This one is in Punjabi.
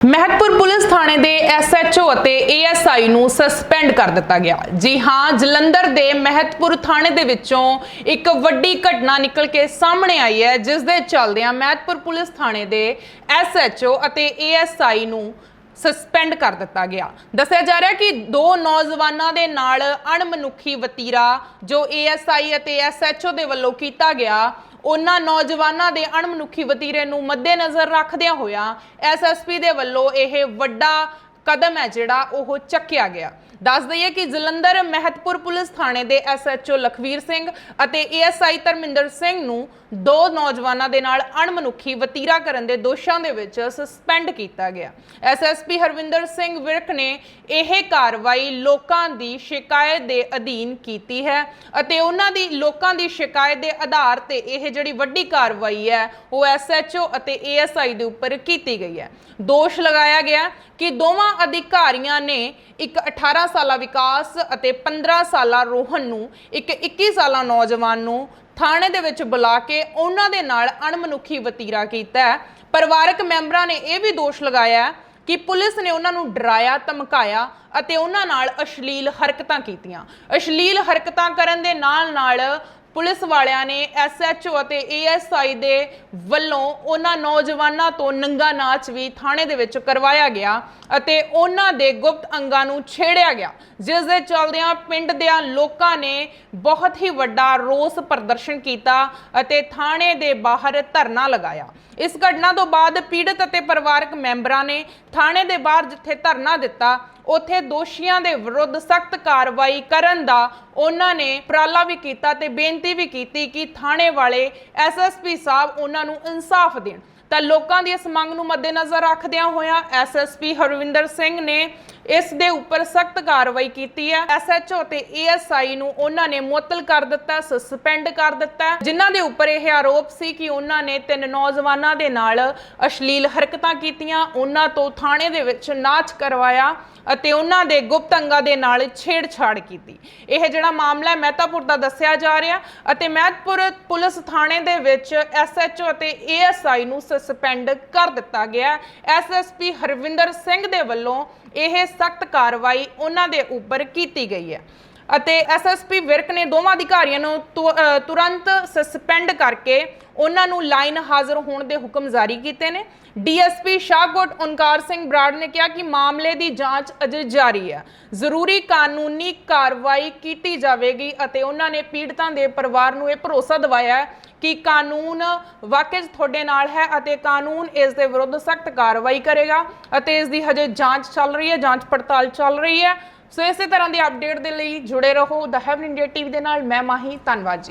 ਮਹਿਤਪੁਰ ਪੁਲਿਸ ਥਾਣੇ ਦੇ ਐਸਐਚਓ ਅਤੇ ਏਐਸਆਈ ਨੂੰ ਸਸਪੈਂਡ ਕਰ ਦਿੱਤਾ ਗਿਆ। ਜੀ ਹਾਂ, ਜਲੰਧਰ ਦੇ ਮਹਿਤਪੁਰ ਥਾਣੇ ਦੇ ਵਿੱਚੋਂ ਇੱਕ ਵੱਡੀ ਘਟਨਾ ਨਿਕਲ ਕੇ ਸਾਹਮਣੇ ਆਈ ਹੈ, ਜਿਸ ਦੇ ਚੱਲਦਿਆਂ ਮਹਿਤਪੁਰ ਪੁਲਿਸ ਥਾਣੇ ਦੇ ਐਸਐਚਓ ਅਤੇ ਏਐਸਆਈ ਨੂੰ ਸਸਪੈਂਡ ਕਰ ਦਿੱਤਾ ਗਿਆ। ਦੱਸਿਆ ਜਾ ਰਿਹਾ ਕਿ ਦੋ ਨੌਜਵਾਨਾਂ ਦੇ ਨਾਲ ਅਣਮਨੁੱਖੀ ਵਤੀਰਾ ਜੋ ਏਐਸਆਈ ਅਤੇ ਐਸਐਚਓ ਦੇ ਵੱਲੋਂ ਕੀਤਾ ਗਿਆ ਉਹਨਾਂ ਨੌਜਵਾਨਾਂ ਦੇ ਅਣਮਨੁੱਖੀ ਵਤੀਰੇ ਨੂੰ ਮੱਦੇਨਜ਼ਰ ਰੱਖਦਿਆਂ ਹੋਇਆ ਐਸਐਸਪੀ ਦੇ ਵੱਲੋਂ ਇਹ ਵੱਡਾ ਕਦਮ ਹੈ ਜਿਹੜਾ ਉਹ ਚੱਕਿਆ ਗਿਆ। ਦੱਸ ਦਈਏ ਕਿ ਜਲੰਧਰ ਮਹਿਤਪੁਰ ਪੁਲਿਸ ਥਾਣੇ ਦੇ ਐਸਐਚਓ ਲਖਵੀਰ ਸਿੰਘ ਅਤੇ ਏਐਸਆਈ ਧਰਮਿੰਦਰ ਸਿੰਘ ਨੂੰ ਦੋ ਨੌਜਵਾਨਾਂ ਦੇ ਨਾਲ ਅਣਮਨੁੱਖੀ ਵਤੀਰਾ ਕਰਨ ਦੇ ਦੋਸ਼ਾਂ ਦੇ ਵਿੱਚ ਸਸਪੈਂਡ ਕੀਤਾ ਗਿਆ। ਐਸਐਸਪੀ ਹਰਵਿੰਦਰ ਸਿੰਘ ਵਿਰਕ ਨੇ ਇਹ ਕਾਰਵਾਈ ਲੋਕਾਂ ਦੀ ਸ਼ਿਕਾਇਤ ਦੇ ਅਧੀਨ ਕੀਤੀ ਹੈ ਅਤੇ ਉਹਨਾਂ ਦੀ ਲੋਕਾਂ ਦੀ ਸ਼ਿਕਾਇਤ ਦੇ ਆਧਾਰ ਤੇ ਇਹ ਜਿਹੜੀ ਵੱਡੀ ਕਾਰਵਾਈ ਹੈ, ਉਹ ਐਸਐਚਓ ਅਤੇ ਏਐਸਆਈ ਦੇ ਉੱਪਰ ਕੀਤੀ ਗਈ ਹੈ। ਦੋਸ਼ ਲਗਾਇਆ ਗਿਆ ਕਿ ਦੋਵਾਂ ਅਧਿਕਾਰੀਆਂ ਨੇ ਇੱਕ 18 ਸਾਲਾ ਵਿਕਾਸ ਅਤੇ 15 ਸਾਲਾ ਰੋਹਨ ਨੂੰ ਇੱਕ 21 ਸਾਲਾ ਨੌਜਵਾਨ ਨੂੰ ਥਾਣੇ ਦੇ ਵਿੱਚ ਬੁਲਾ ਕੇ ਉਹਨਾਂ ਦੇ ਨਾਲ ਅਣਮਨੁੱਖੀ ਵਤੀਰਾ ਕੀਤਾ ਹੈ। ਪਰਿਵਾਰਕ ਮੈਂਬਰਾਂ ਨੇ ਇਹ ਵੀ ਦੋਸ਼ ਲਗਾਇਆ ਕਿ ਪੁਲਿਸ ਨੇ ਉਹਨਾਂ ਨੂੰ ਡਰਾਇਆ, ਧਮਕਾਇਆ ਅਤੇ ਉਹਨਾਂ ਨਾਲ ਅਸ਼ਲੀਲ ਹਰਕਤਾਂ ਕੀਤੀਆਂ। ਅਸ਼ਲੀਲ ਹਰਕਤਾਂ ਕਰਨ ਦੇ ਨਾਲ ਨਾਲ ਪੁਲਿਸ ਵਾਲਿਆਂ ਨੇ ਐਸਐਚਓ ਅਤੇ ਏਐਸਆਈ ਦੇ ਵੱਲੋਂ ਉਹਨਾਂ ਨੌਜਵਾਨਾਂ ਤੋਂ ਨੰਗਾ ਨਾਚ ਵੀ ਥਾਣੇ ਦੇ ਵਿੱਚ ਕਰਵਾਇਆ ਗਿਆ ਅਤੇ ਉਹਨਾਂ ਦੇ ਗੁਪਤ ਅੰਗਾਂ ਨੂੰ ਛੇੜਿਆ ਗਿਆ, ਜਿਸ ਦੇ ਚਲਦਿਆਂ ਪਿੰਡ ਦੇ ਲੋਕਾਂ ਨੇ ਬਹੁਤ ਹੀ ਵੱਡਾ ਰੋਸ ਪ੍ਰਦਰਸ਼ਨ ਕੀਤਾ ਅਤੇ ਥਾਣੇ ਦੇ ਬਾਹਰ ਧਰਨਾ ਲਗਾਇਆ। ਇਸ ਘਟਨਾ ਤੋਂ ਬਾਅਦ ਪੀੜਤ ਅਤੇ ਪਰਿਵਾਰਕ ਮੈਂਬਰਾਂ ਨੇ ਥਾਣੇ ਦੇ ਬਾਹਰ ਜਿੱਥੇ ਧਰਨਾ ਦਿੱਤਾ ਉੱਥੇ ਦੋਸ਼ੀਆਂ ਦੇ ਵਿਰੁੱਧ ਸਖਤ ਕਾਰਵਾਈ ਕਰਨ ਦਾ ਉਹਨਾਂ ਨੇ ਉਪਰਾਲਾ ਵੀ ਕੀਤਾ ਤੇ ਬੇਨਤੀ ਵੀ ਕੀਤੀ ਕਿ ਥਾਣੇ ਵਾਲੇ ਐਸਐਸਪੀ ਸਾਹਿਬ ਉਹਨਾਂ ਨੂੰ ਇਨਸਾਫ ਦੇਣ। ਤਾਂ ਲੋਕਾਂ ਦੀ ਇਸ ਮੰਗ ਨੂੰ ਮੱਦੇਨਜ਼ਰ ਰੱਖਦਿਆਂ ਹੋਇਆਂ ਐਸਐਸਪੀ ਹਰਵਿੰਦਰ ਸਿੰਘ ਨੇ ਇਸ ਦੇ ਉੱਪਰ ਸਖਤ ਕਾਰਵਾਈ ਕੀਤੀ ਹੈ। ਐਸਐਚਓ ਤੇ ਏਐਸਆਈ ਨੂੰ ਉਹਨਾਂ ਨੇ ਮੁਅੱਤਲ ਕਰ ਦਿੱਤਾ, ਸਸਪੈਂਡ ਕਰ ਦਿੱਤਾ। ਜਿਨ੍ਹਾਂ ਦੇ ਉੱਪਰ ਇਹ ਆਰੋਪ ਸੀ ਕਿ ਉਹਨਾਂ ਨੇ ਤਿੰਨ ਨੌਜਵਾਨਾਂ ਦੇ ਨਾਲ ਅਸ਼ਲੀਲ ਹਰਕਤਾਂ ਕੀਤੀਆਂ, ਉਹਨਾਂ ਤੋਂ ਥਾਣੇ ਦੇ ਵਿੱਚ ਨਾਚ ਕਰਵਾਇਆ ਅਤੇ ਉਹਨਾਂ ਦੇ ਗੁਪਤ ਅੰਗਾਂ ਦੇ ਨਾਲ ਛੇੜਛਾੜ ਕੀਤੀ। ਇਹ ਜਿਹੜਾ ਮਾਮਲਾ ਮਹਿਤਾਪੁਰ ਦਾ ਦੱਸਿਆ ਜਾ ਰਿਹਾ ਅਤੇ ਮਹਿਤਪੁਰ ਪੁਲਿਸ ਥਾਣੇ ਦੇ ਵਿੱਚ ਐਸਐਚਓ ਅਤੇ ਏਐਸਆਈ ਨੂੰ ਸਸਪੈਂਡ ਕਰ ਦਿੱਤਾ ਗਿਆ। ਐਸਐਸਪੀ ਹਰਵਿੰਦਰ ਸਿੰਘ ਦੇ ਵੱਲੋਂ ਇਹ ਸਖਤ ਕਾਰਵਾਈ ਉਹਨਾਂ ਦੇ ਉੱਪਰ ਕੀਤੀ ਗਈ ਹੈ। ਅਤੇ ਐਸਐਸਪੀ ਵਿਰਕ ਨੇ ਦੋਵਾਂ ਅਧਿਕਾਰੀਆਂ ਨੂੰ ਤੁਰੰਤ ਸਸਪੈਂਡ ਕਰਕੇ ਉਹਨਾਂ ਨੂੰ ਲਾਈਨ ਹਾਜ਼ਰ ਹੋਣ ਦੇ ਹੁਕਮ ਜਾਰੀ ਕੀਤੇ ਨੇ। ਡੀਐਸਪੀ ਸ਼ਾਹਕੋਟ ਓਨਕਾਰ ਸਿੰਘ ਬਰਾੜ ਨੇ ਕਿਹਾ ਕਿ ਮਾਮਲੇ ਦੀ ਜਾਂਚ ਅਜੇ ਜਾਰੀ ਹੈ। ਜ਼ਰੂਰੀ ਕਾਨੂੰਨੀ ਕਾਰਵਾਈ ਕੀਤੀ ਜਾਵੇਗੀ ਅਤੇ ਉਹਨਾਂ ਨੇ ਪੀੜਤਾਂ ਦੇ ਪਰਿਵਾਰ ਨੂੰ ਇਹ ਭਰੋਸਾ ਦਿਵਾਇਆ ਹੈ ਕਿ ਕਾਨੂੰਨ ਵਾਕਈ ਤੁਹਾਡੇ ਨਾਲ ਹੈ ਅਤੇ ਕਾਨੂੰਨ ਇਸ ਦੇ ਵਿਰੁੱਧ ਸਖਤ ਕਾਰਵਾਈ ਕਰੇਗਾ ਅਤੇ ਇਸ ਦੀ ਹਜੇ ਜਾਂਚ ਚੱਲ ਰਹੀ ਹੈ, ਜਾਂਚ ਪੜਤਾਲ ਚੱਲ ਰਹੀ ਹੈ। ਸੋ ਇਸੇ ਤਰ੍ਹਾਂ ਦੀ ਅਪਡੇਟ ਦੇ ਲਈ ਜੁੜੇ ਰਹੋ। ਦ ਹੈਵਨ ਇੰਡੀਆ ਟੀਵੀ ਦੇ ਨਾਲ ਮੈਂ ਮਾਹੀ, ਧੰਨਵਾਦ ਜੀ।